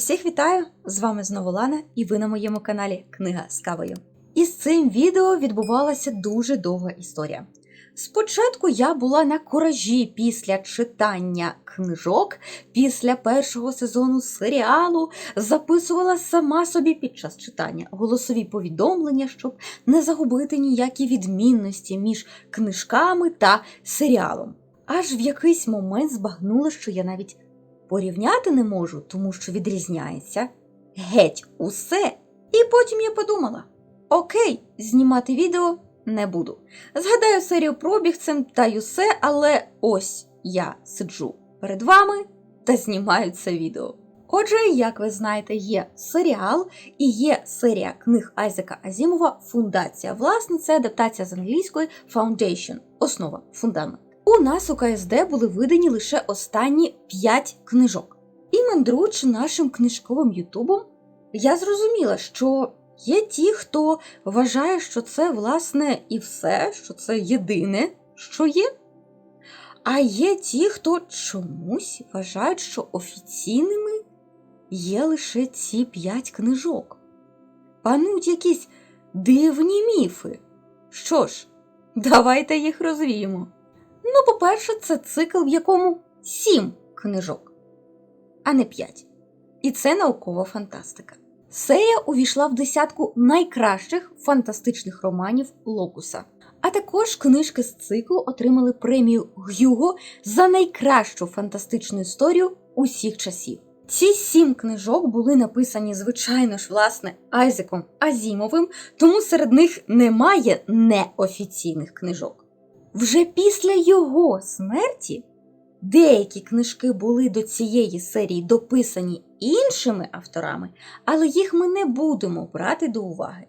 Усіх вітаю! З вами знову Лана, і ви на моєму каналі Книга з кавою. І з цим відео відбувалася дуже довга історія. Спочатку я була на куражі після читання книжок, після першого сезону серіалу, записувала сама собі під час читання голосові повідомлення, щоб не загубити ніякі відмінності між книжками та серіалом. Аж в якийсь момент збагнула, що я навіть порівняти не можу, тому що відрізняється геть усе. І потім я подумала: окей, знімати відео не буду. Згадаю серію пробігцем та й усе, але ось я сиджу перед вами та знімаю це відео. Отже, як ви знаєте, є серіал і є серія книг Айзека Азімова Фундація. Власне, це адаптація з англійської Foundation, основа, фундамент. У нас у КСД були видані лише останні 5 книжок. І мандруючи нашим книжковим Ютубом, я зрозуміла, що є ті, хто вважає, що це власне і все, що це єдине, що є. А є ті, хто чомусь вважають, що офіційними є лише ці 5 книжок. Пануть якісь дивні міфи. Що ж, давайте їх розвіємо. Ну, по-перше, це цикл, в якому сім книжок, а не п'ять. І це наукова фантастика. Серія увійшла в десятку найкращих фантастичних романів Локуса. А також книжки з циклу отримали премію Гюго за найкращу фантастичну історію усіх часів. Ці сім книжок були написані, звичайно ж, власне, Айзеком Азімовим, тому серед них немає неофіційних книжок. Вже після його смерті деякі книжки були до цієї серії дописані іншими авторами, але їх ми не будемо брати до уваги.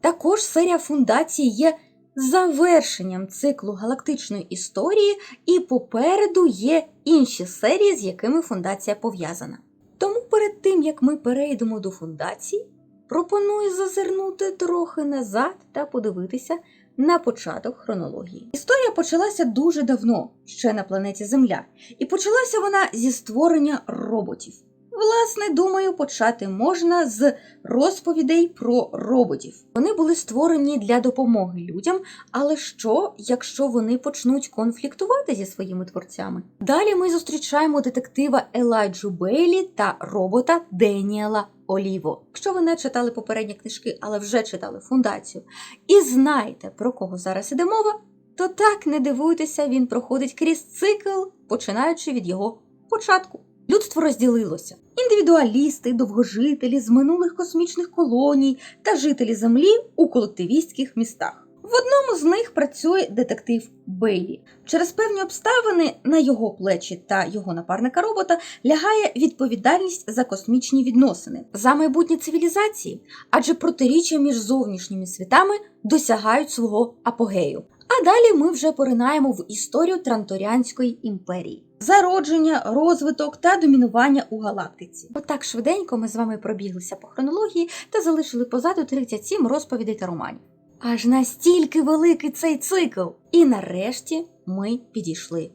Також серія фундації є завершенням циклу галактичної історії, і попереду є інші серії, з якими фундація пов'язана. Тому перед тим як ми перейдемо до фундації, пропоную зазирнути трохи назад та подивитися на початок хронології. Історія почалася дуже давно, ще на планеті Земля, і почалася вона зі створення роботів. Власне, думаю, почати можна з розповідей про роботів. Вони були створені для допомоги людям, але що, якщо вони почнуть конфліктувати зі своїми творцями? Далі ми зустрічаємо детектива Елайджу Бейлі та робота Деніела Оліво. Якщо ви не читали попередні книжки, але вже читали фундацію, і знаєте, про кого зараз іде мова, то так не дивуйтеся, він проходить крізь цикл, починаючи від його початку. Людство розділилося: індивідуалісти, довгожителі з минулих космічних колоній та жителі Землі у колективістських містах. В одному з них працює детектив Бейлі. Через певні обставини на його плечі та його напарника робота лягає відповідальність за космічні відносини, за майбутнє цивілізації, адже протиріччя між зовнішніми світами досягають свого апогею. А далі ми вже поринаємо в історію Транторіанської імперії. Зародження, розвиток та домінування у галактиці. Отак швиденько ми з вами пробіглися по хронології та залишили позаду 37 розповідей та романів. Аж настільки великий цей цикл. І нарешті ми підійшли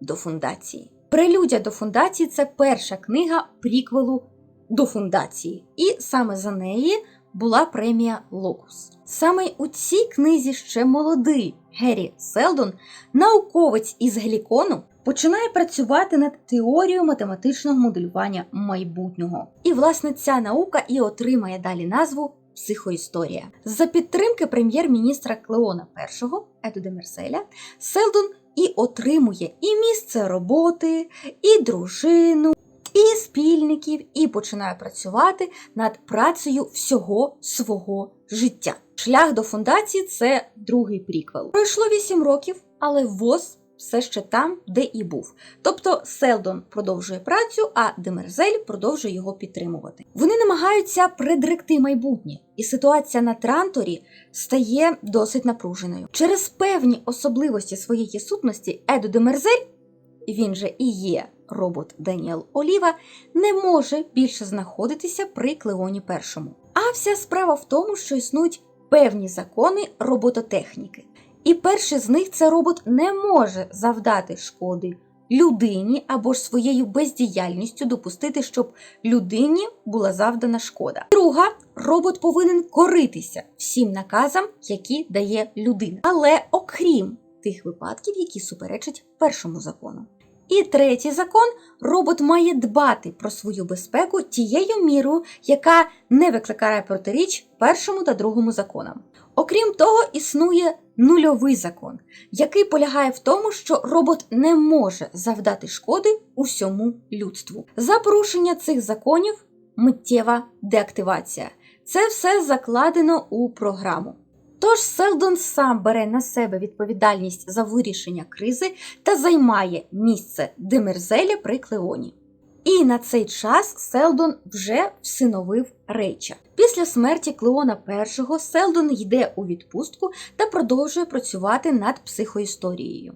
до фундації. Прелюдя до фундації це перша книга приквелу до фундації, і саме за неї була премія Локус. Саме у цій книзі ще молодий Геррі Селдон, науковець із Гелікону, починає працювати над теорією математичного моделювання майбутнього. І, власне, ця наука і отримає далі назву психоісторія. За підтримки прем'єр-міністра Клеона І Еду де Мерселя, Селдон і отримує і місце роботи, і дружину, і спільників, і починає працювати над працею всього свого життя. Шлях до фундації це другий приквел. Пройшло 8 років, але ВОЗ все ще там, де і був. Тобто Селдон продовжує працю, а Демерзель продовжує його підтримувати. Вони намагаються предректи майбутнє, і ситуація на Транторі стає досить напруженою. Через певні особливості своєї сутності Еду Демерзель, він же і є робот Даніел Оліва, не може більше знаходитися при Клеоні Першому. А вся справа в тому, що існують певні закони робототехніки. І перший з них це робот не може завдати шкоди людині або ж своєю бездіяльністю допустити, щоб людині була завдана шкода. Друга робот повинен коритися всім наказам, які дає людина, але окрім тих випадків, які суперечать першому закону. І третій закон робот має дбати про свою безпеку тією мірою, яка не викликає протиріч першому та другому законам. Окрім того, існує нульовий закон, який полягає в тому, що робот не може завдати шкоди усьому людству. За порушення цих законів миттєва деактивація. Це все закладено у програму. Тож Селдон сам бере на себе відповідальність за вирішення кризи та займає місце Демерзеля при Клеоні. І на цей час Селдон вже всиновив Рейча. Після смерті Клеона І Селдон йде у відпустку та продовжує працювати над психоісторією.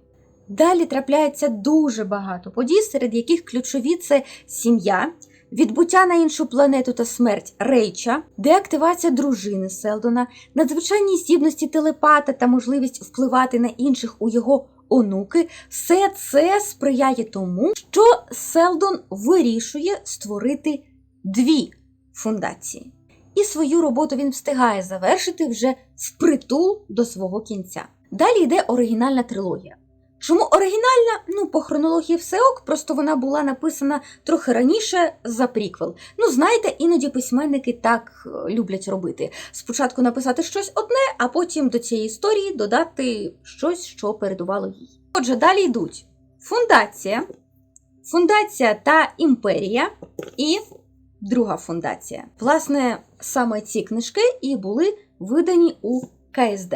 Далі трапляється дуже багато подій, серед яких ключові це сім'я, відбуття на іншу планету та смерть Рейча, деактивація дружини Селдона, надзвичайні здібності телепата та можливість впливати на інших у його онуки, все це сприяє тому, що Селдон вирішує створити дві фундації. І свою роботу він встигає завершити вже впритул до свого кінця. Далі йде оригінальна трилогія. Чому оригінальна? Ну, по хронології все ок, просто вона була написана трохи раніше за приквел. Ну, знаєте, іноді письменники так е, люблять робити. Спочатку написати щось одне, а потім до цієї історії додати щось, що передувало їй. Отже, далі йдуть фундація, фундація та імперія і друга фундація. Власне, саме ці книжки і були видані у КСД.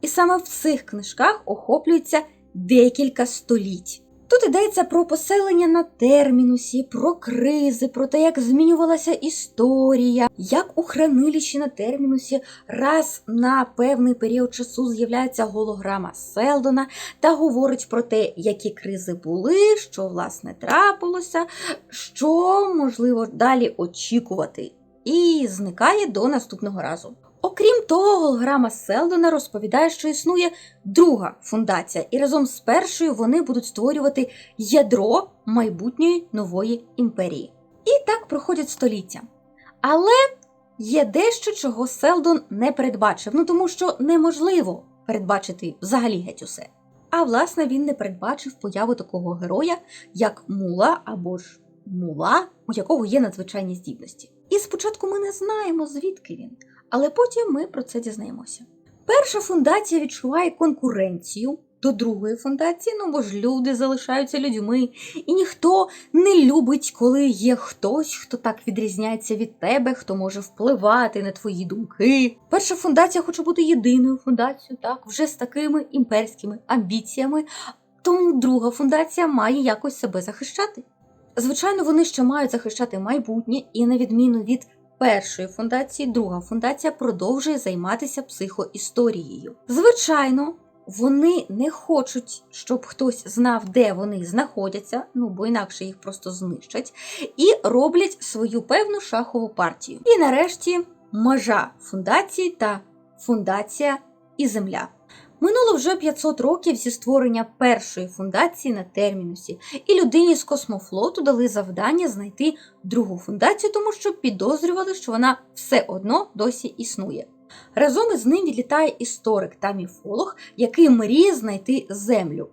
І саме в цих книжках охоплюється декілька століть. Тут йдеться про поселення на термінусі, про кризи, про те, як змінювалася історія, як у хранилищі на термінусі раз на певний період часу з'являється голограма Селдона та говорить про те, які кризи були, що власне трапилося, що можливо далі очікувати, і зникає до наступного разу. Окрім того, голограма Селдона розповідає, що існує друга фундація, і разом з першою вони будуть створювати ядро майбутньої нової імперії. І так проходять століття. Але є дещо, чого Селдон не передбачив, ну тому що неможливо передбачити взагалі геть усе. А власне він не передбачив появу такого героя, як мула або ж мула, у якого є надзвичайні здібності. І спочатку ми не знаємо, звідки він але потім ми про це дізнаємося. Перша фундація відчуває конкуренцію до другої фундації, ну бо ж люди залишаються людьми, і ніхто не любить, коли є хтось, хто так відрізняється від тебе, хто може впливати на твої думки. Перша фундація хоче бути єдиною фундацією, так, вже з такими імперськими амбіціями, тому друга фундація має якось себе захищати. Звичайно, вони ще мають захищати майбутнє, і на відміну від першої фундації, друга фундація продовжує займатися психоісторією. Звичайно, вони не хочуть, щоб хтось знав, де вони знаходяться, ну бо інакше їх просто знищать, і роблять свою певну шахову партію. І нарешті межа фундації та фундація і земля. Минуло вже 500 років зі створення першої фундації на термінусі, і людині з космофлоту дали завдання знайти другу фундацію, тому що підозрювали, що вона все одно досі існує. Разом із ним відлітає історик та міфолог, який мріє знайти Землю.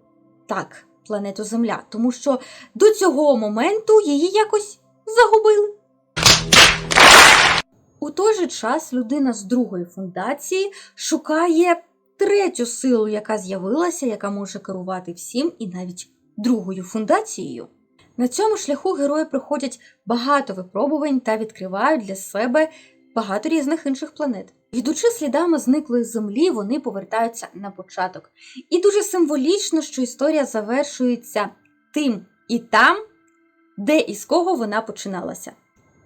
Так, планету Земля, тому що до цього моменту її якось загубили. У той же час людина з другої фундації шукає третю силу, яка з'явилася, яка може керувати всім і навіть другою фундацією. На цьому шляху герої проходять багато випробувань та відкривають для себе багато різних інших планет. Йдучи слідами зниклої землі, вони повертаються на початок. І дуже символічно, що історія завершується тим і там, де і з кого вона починалася.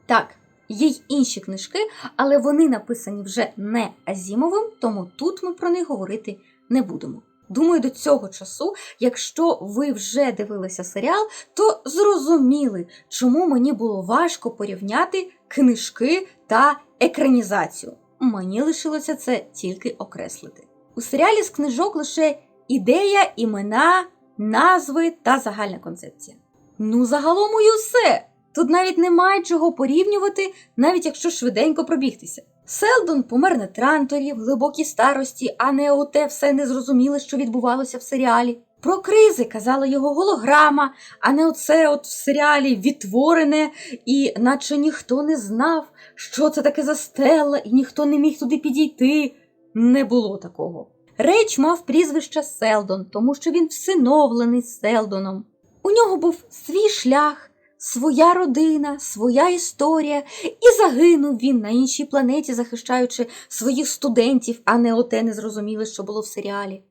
Так, Є й інші книжки, але вони написані вже не Азімовим, тому тут ми про них говорити не будемо. Думаю, до цього часу, якщо ви вже дивилися серіал, то зрозуміли, чому мені було важко порівняти книжки та екранізацію. Мені лишилося це тільки окреслити. У серіалі з книжок лише ідея, імена, назви та загальна концепція. Ну, загалом і усе. Тут навіть немає чого порівнювати, навіть якщо швиденько пробігтися. Селдон помер на транторі в глибокій старості, а не оте все незрозуміле, що відбувалося в серіалі. Про кризи казала його голограма, а не оце от в серіалі відтворене, і наче ніхто не знав, що це таке за стела, і ніхто не міг туди підійти. Не було такого. Реч мав прізвище Селдон, тому що він всиновлений Селдоном. У нього був свій шлях, своя родина, своя історія, і загинув він на іншій планеті, захищаючи своїх студентів, а не оте незрозуміле, що було в серіалі.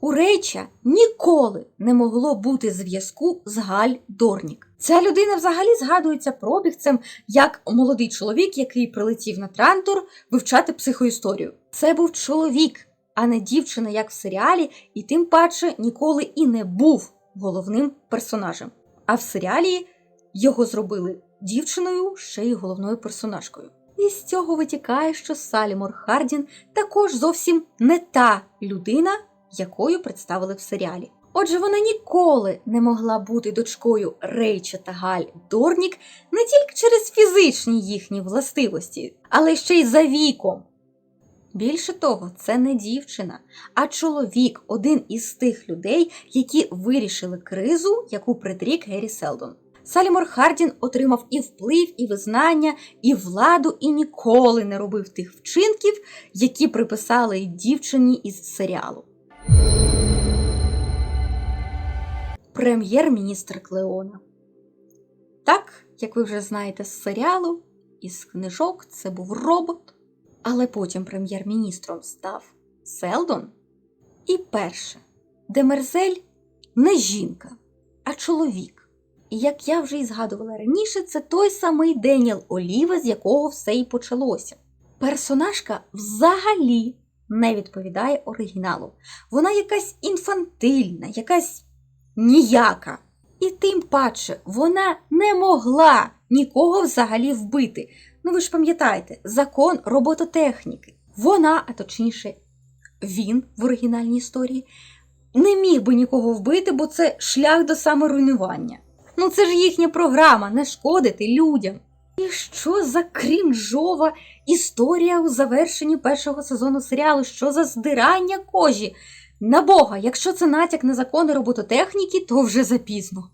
У Рейча ніколи не могло бути зв'язку з Галь Дорнік. Ця людина взагалі згадується пробігцем як молодий чоловік, який прилетів на Трантор вивчати психоісторію. Це був чоловік, а не дівчина, як в серіалі, і тим паче ніколи і не був головним персонажем. А в серіалі його зробили дівчиною, ще й головною персонажкою. І з цього витікає, що Салімор Хардін також зовсім не та людина, якою представили в серіалі. Отже, вона ніколи не могла бути дочкою Рейча та Галь Дорнік не тільки через фізичні їхні властивості, але ще й за віком. Більше того, це не дівчина, а чоловік, один із тих людей, які вирішили кризу, яку предрік Геррі Селдон. Салімор Хардін отримав і вплив, і визнання, і владу, і ніколи не робив тих вчинків, які приписали дівчині із серіалу. Прем'єр-міністр Клеона. Так, як ви вже знаєте з серіалу, із книжок це був робот, але потім прем'єр-міністром став Селдон. І перше, Демерзель не жінка, а чоловік. І як я вже і згадувала раніше, це той самий Деніел Оліве, з якого все і почалося. Персонажка взагалі не відповідає оригіналу. Вона якась інфантильна, якась ніяка. І тим паче вона не могла нікого взагалі вбити. Ну ви ж пам'ятаєте, закон робототехніки. Вона, а точніше, він в оригінальній історії, не міг би нікого вбити, бо це шлях до саморуйнування. Ну це ж їхня програма не шкодити людям. І що за крінжова історія у завершенні першого сезону серіалу? Що за здирання кожі? На Бога, якщо це натяк на закони робототехніки, то вже запізно.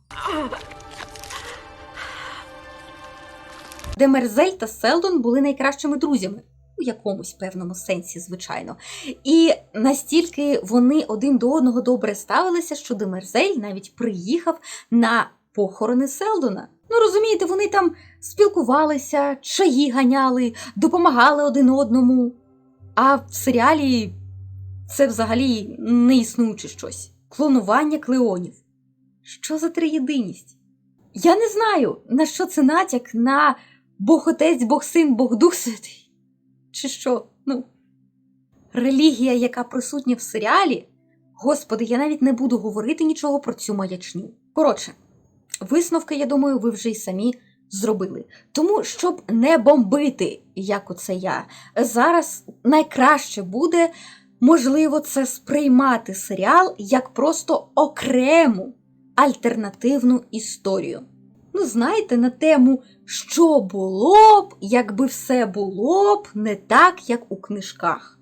Демерзель та Селдон були найкращими друзями. У якомусь певному сенсі, звичайно. І настільки вони один до одного добре ставилися, що Демерзель навіть приїхав на похорони Селдона. Ну, розумієте, вони там спілкувалися, чаї ганяли, допомагали один одному. А в серіалі це взагалі не існуюче щось. Клонування клеонів. Що за триєдиність? Я не знаю, на що це натяк на Бог Отець, Бог Син, Бог Дух Святий. Чи що? Ну, релігія, яка присутня в серіалі. Господи, я навіть не буду говорити нічого про цю маячню. Коротше, висновки, я думаю, ви вже й самі зробили. Тому, щоб не бомбити, як оце я, зараз найкраще буде, можливо, це сприймати серіал як просто окрему альтернативну історію. Ну, знаєте, на тему, що було б, якби все було б не так, як у книжках.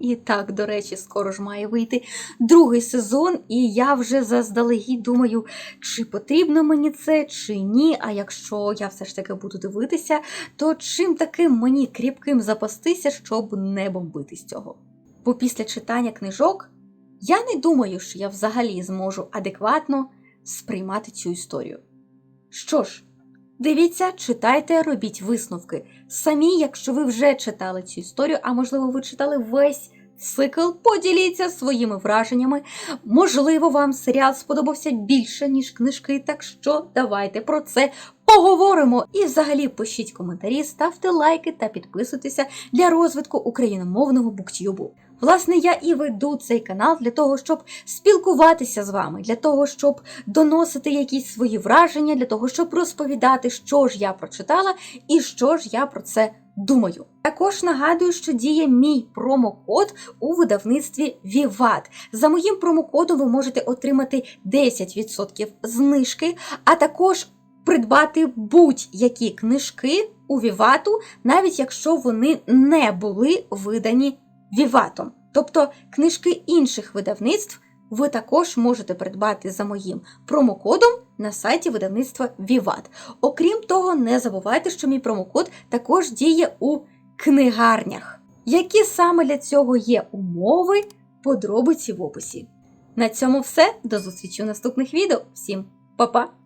І так, до речі, скоро ж має вийти другий сезон, і я вже заздалегідь думаю, чи потрібно мені це, чи ні. А якщо я все ж таки буду дивитися, то чим таким мені кріпким запастися, щоб не бомбити з цього? Бо після читання книжок я не думаю, що я взагалі зможу адекватно сприймати цю історію. Що ж, дивіться, читайте, робіть висновки. Самі, якщо ви вже читали цю історію, а можливо, ви читали весь цикл, поділіться своїми враженнями. Можливо, вам серіал сподобався більше, ніж книжки, так що давайте про це поговоримо. І взагалі пишіть коментарі, ставте лайки та підписуйтеся для розвитку україномовного буктюбу. Власне, я і веду цей канал для того, щоб спілкуватися з вами, для того, щоб доносити якісь свої враження, для того, щоб розповідати, що ж я прочитала і що ж я про це думаю. Також нагадую, що діє мій промокод у видавництві Vivat. За моїм промокодом ви можете отримати 10% знижки, а також придбати будь-які книжки у Вівату, навіть якщо вони не були видані Віватом. Тобто книжки інших видавництв ви також можете придбати за моїм промокодом на сайті видавництва Vivat. Окрім того, не забувайте, що мій промокод також діє у книгарнях. Які саме для цього є умови, подробиці в описі. На цьому все. До зустрічі у наступних відео. Всім па-па!